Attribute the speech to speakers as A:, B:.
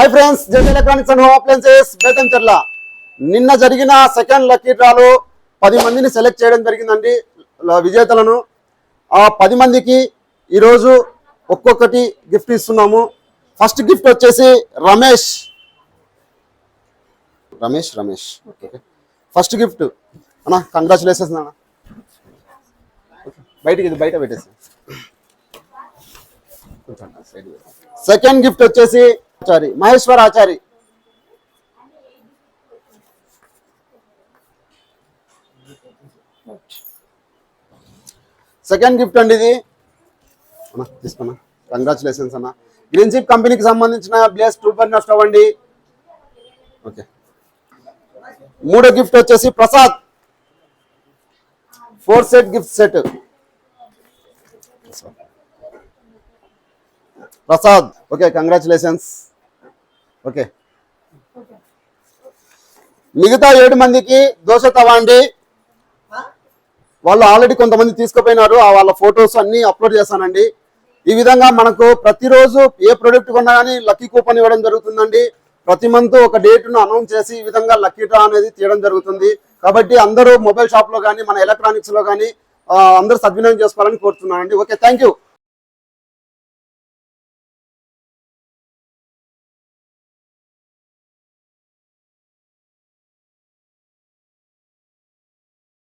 A: Hi friends gen electronics and home appliances Betamcherla నిన్న జరిగిన second lucky డ్రాలో పది మందిని సెలెక్ట్ చేయడం జరిగిందండి విజేతలను. ఆ పది మందికి ఈరోజు ఒక్కొక్కటి గిఫ్ట్ ఇస్తున్నాము. ఫస్ట్ గిఫ్ట్ వచ్చేసి Ramesh. Ramesh Ramesh. Okay first gift అన్న కంగ్రాచులేషన్స్ అన్న. బయటికి ఇది బయట పెట్టేసి. సెకండ్ గిఫ్ట్ వచ్చేసి ఆచారి మహేశ్వర ఆచారి. సెకండ్ గిఫ్ట్ అండి ఇది. అన్న తీసుకున్నా. కంగ్రాచులేషన్స్ అన్న. గ్రీన్ కంపెనీకి సంబంధించిన బ్లేస్ టూ పర్ స్టవ్ అండి. ఓకే మూడో గిఫ్ట్ వచ్చేసి Prasad. Four set gift set Prasad. Okay congratulations okay. మిగతా ఏడు మందికి దోశ తవ్వండి వాళ్ళు ఆల్రెడీ కొంతమంది తీసుకుపోయినారు ఆ వాళ్ళ ఫొటోస్ అన్ని అప్లోడ్ చేస్తానండి. ఈ విధంగా మనకు ప్రతిరోజు ఏ ప్రొడక్ట్ కొన్నా కానీ లక్కీ కూపన్ ఇవ్వడం జరుగుతుందండి. ప్రతి మంత్ ఒక డేట్ను అనౌన్స్ చేసి ఈ విధంగా లక్కీ డ్రా అనేది తీయడం జరుగుతుంది. కాబట్టి అందరూ మొబైల్ షాప్లో కానీ మన ఎలక్ట్రానిక్స్లో కానీ అందరూ సద్వినియోగం చేసుకోవాలని కోరుతున్నానండి. Okay thank you